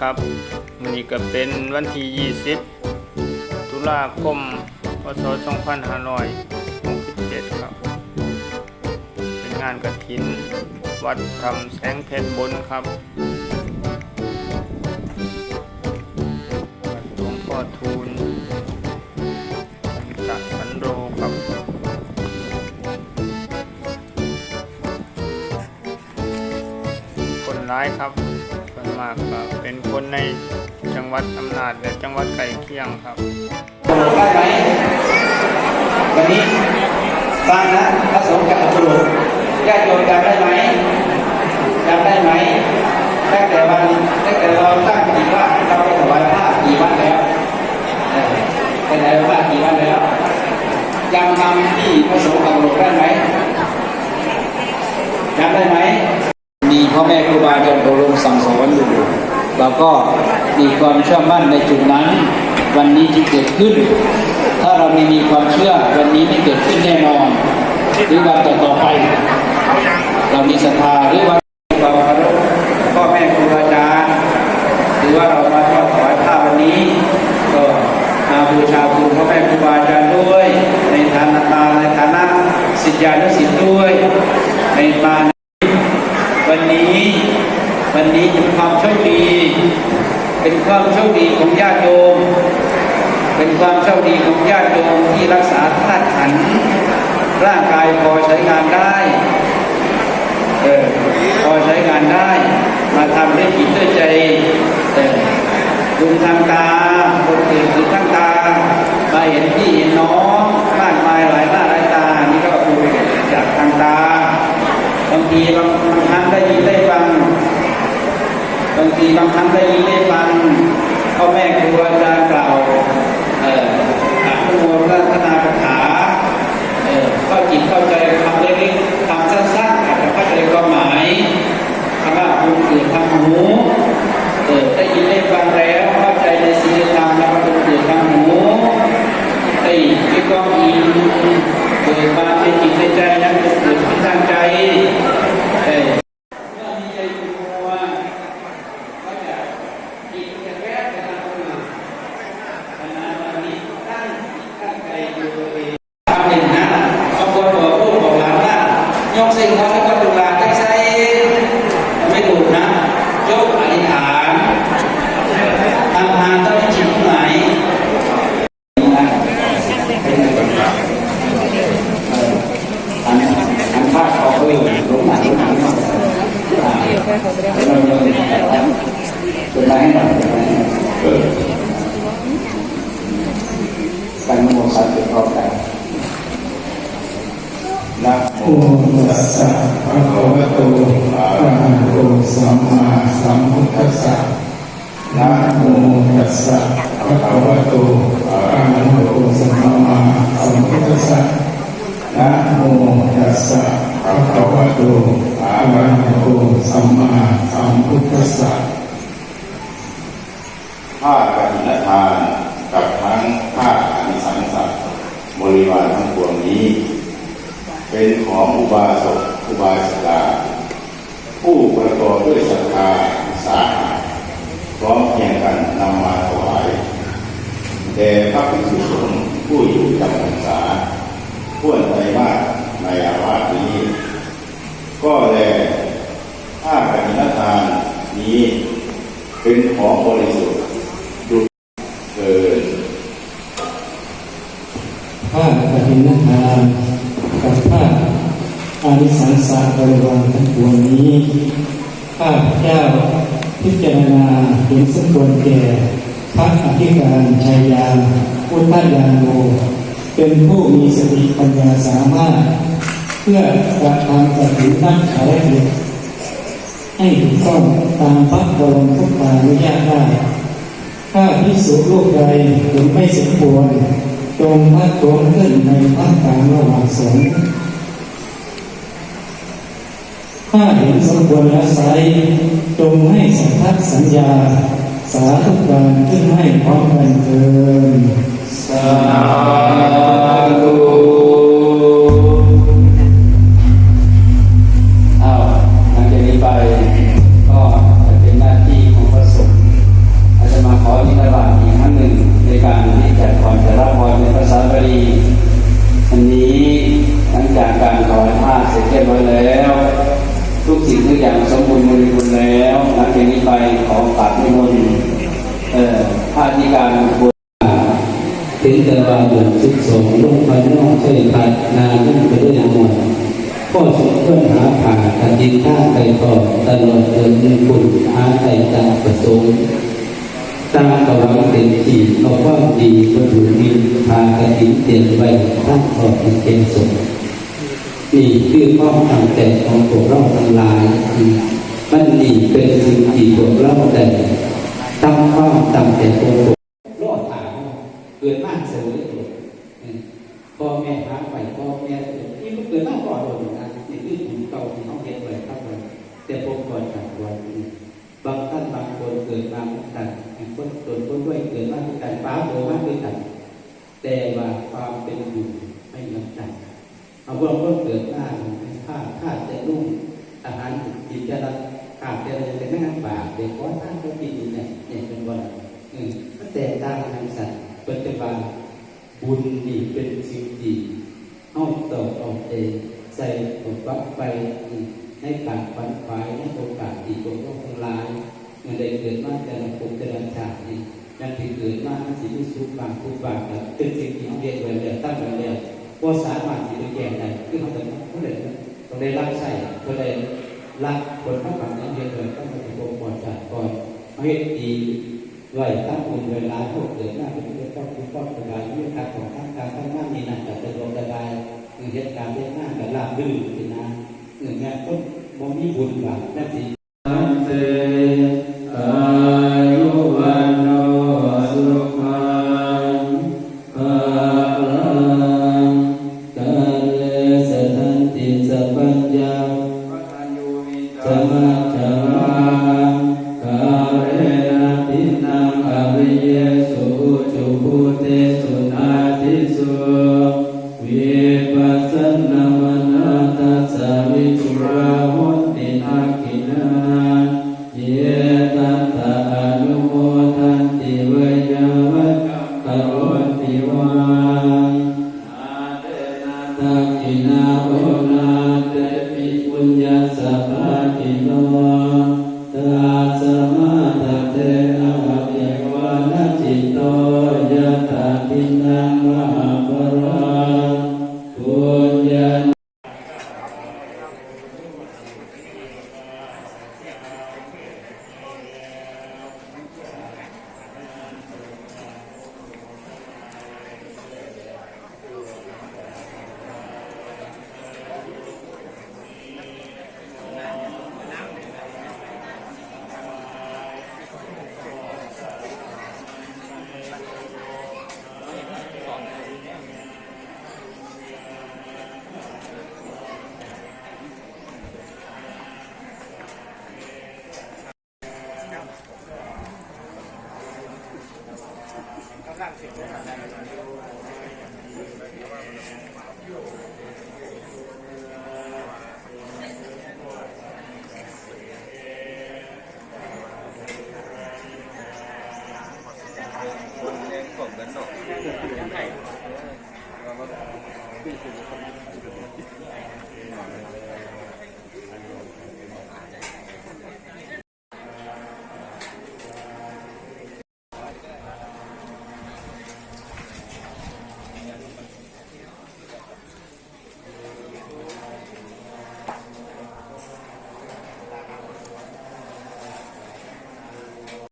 ครับมันนี้ก็เป็นวันที่ 20 ตุลาคม พศ 2567 ครับ เป็นงานกระถิน วัดธรรมแสงเพชรบนครับวัดหลวงพ่อทูลสันตสันโดครับคนร้ายครับ ส่วนมากก็เป็นคนในจังหวัดอำนาจและจังหวัดใกล้เคียงครับได้ไหมวันนี้ฟังนะพระสงฆ์กับครูญาติโยมจำได้ไหมจำได้ไหมตั้งแต่วันตั้งแต่เราตั้งจิตว่าเราไปถวายผ้ากี่วันแล้วเออไปถวายผ้ากี่วันแล้วจำคำที่พระสงฆ์กับครูได้ไหมจำได้ไหม พ่อแม่ครูบาอาจารย์อบรมสั่งสอนอยู่เราก็มีความเชื่อมั่นในจุดนั้น วันนี้ที่เกิดขึ้น ถ้าเราไม่มีความเชื่อวันนี้ไม่เกิดขึ้นแน่นอนหรือวันต่อต่อไป เรามีศรัทธาหรือว่าเราเคารพพ่อแม่ครูอาจารย์หรือว่าเรามาทอดถวายผ้าวันนี้ ก็มาบูชาคุณพ่อแม่ครูบาอาจารย์ด้วย ในฐานะในฐานะศิษยานุศิษย์ด้วยในมาวันนี้วันนี้เป็นความโชคดี เป็น ความโชคดีของญาติโยม เป็นความโชคดีของญาติโยมที่รักษาธาตุขันธ์ร่างกายพอใช้งานได้เออพอใช้งานได้ มาทำด้วยจิตด้วยใจเออดูทางตาคนอื่นคือทางตามาเห็นพี่เห็นน้องมากมายหลายหน้าหลายตานี่ก็คือจากทางตาบางทีบางบางครั้งได้ยินได้ฟัง ปีบางครั้งได้ยินได้ฟังพ่อแม่ครูอาจารย์กล่าวเอ่ออนุโมทนาธนาคาถาเอ่อเข้าจิตเข้าใจคำเล็กๆคำสั้นๆอาจจะเข้าใจความหมายคำว่าคุณคือทางหูเออได้ยินได้ฟังแล้วเข้าใจในสิ่งที่ทำแล้วก็คุณคือทางหูได้มีความอินเกิดมาเป็นจิตในใจนั้นเกิดขึ้นทางใจเออ เมื่อมีใจอยู่มัวก็จะจิตจะแวบไปทางคนอื่นขณะวันนี้ตั้งจิตตั้งใจอยู่ตัวเองทำหนึ่งนะบางคนบอกลูกบอกหลานว่ายกสิ่งของให้คนดูหลานได้ใช้ไม่ถูกนะ ยกอธิษฐานทำทานต้องจิตไหนนะเป็นไงบ้างครับเอออันอันภาคเขาเออหลงหนั กหลงหนักเนาะเป็นไรให้ารโมสัตว์เป็นพร้อมกันะโมโมตัสสะภะคะวะโตอะระหะโตสัมมาสัมพุทธัสสะนะโมตัสสะภะคะวะโตอะระหะโตสัมมาสัมพุทธัสสะนะโมตัสสะ ภะคะวะโตอะระหะโตสัมมาสัมพุทธัสสะผ้ากฐินทานกับทั้งผ้าอานิสังสัตบริวารทั้งปวงนี้ เป็นของอุบาสกอุบาสิกาผู้ประกอบด้วยศรัทธาสาหะพร้อมเพียงกันนำมาถวายแด่พระภิกษุสงฆ์ผู้อยู่จำพรรษาพ้วนใจมากในอาวาสนี้ ก็แลผ้ากฐินทานนี้เป็นของบริสุทธิ์ดุจเกินผ้ากฐินทานกับผ้าอานิสังสะบริวารทั้งปวงนี้ข้าพเจ้าพิจารณาเห็นสมควรแก่พระอธิการชัยยาพุทธยาโนเป็นผู้มีสติปัญญาสามารถ พื่อกระทำกฐินนักขาเหตุให้ถูกต้องตามพระบรมพุทธานุญาตได้ ถ้าพิสูจน์ลูกใดเห็นไม่สมควรจงพัดตัวขึ้นในภาคกลางระหว่างสงถ้าเห็นสมควรแล้วไซจงให้สัทธสัญญา สาธุการขึ้นให้พร้อมกันเถิดสาธุ ขอกราบนิมนต์เอ่อพระอธิการบวชถึงแต่ว่าเดือนสิบสองลงไปนอกใช่ตัดนาลุ่งไปด้วยหน่วยก็สมควรหาผ่าตัดดินท่าไปต่อตลอดเดือนบุญหาใจตาประสงค์ตามกำลังเต็มที่เอาความดีมาถูมีพากระดิ่งเตียนไว้ท่านขอบเป็นสมนี่คือความตั้งใจของพวกเราทั้งหลาย มันนี่เป็นสิ่งที่พวกเราได้ตั้งความตั้งใจของพวกรอดถามเกิดมากเสวยตัวพ่อแม่หาไปพ่อแม่ที่มันเกิดมากก่อนเลยนะนี่คือผลเก่าที่เขาเห็นไว้ครับเลยแต่ผมก่อนจากวันนี้บางท่านบางคนเกิดมาเหมือนกันคนตนคนด้วยเกิดมาเหมือนกันป้าโตมากด้วยกันแต่ว่าความเป็นอยู่ไม่เหมือนกันเอาว่าคนเกิดหน้าผ้าผ้าจะนุ่งอาหารกินจะรับ ขาดจะอะไรแต่ไม่น้ำปากเด็กก้อนท่านก็กินเนี่ยเนี่ยเป็นวันอืมมันแตกต่างทางสัตว์ปัจจุบันบุญนี่เป็นสิ่งที่เอาต่อเอาเองใส่ปกปักไปอืมในกฝันฝ่ายในโอกาสที่พวกเราทั้งหลายเมื่อได้เกิดมาแต่ละภพแต่ละชาตินี่นั่นที่เกิดมามันสิมีสุขบางทุกบางแต่เป็นสิ่งที่เรียนไว้แล้วตั้งไว้แล้วก็สามารถที่จะแก้ได้คือเขาต้องเขาได้ต้องได้รับใช้เขาได้ รับผลข้างหลังนั้นเรียนเลยต้องมาถึงองค์ก่อนจากก่อนเฮ็ดดีด้วยตั้งคุณเวลาพวกเกิดหน้าเป็นเรื่องต้องคุณต้องกระดายวิการของทั้งการทั้งบ้านนี่นะแต่จะลงกระดายเหตุการณ์เรื่องหน้ากับลาบลื่นสินะเงื่อนงานต้นบ่มีบุญบาปนั่นสิ อินังมหา สิ่งที่ทำได้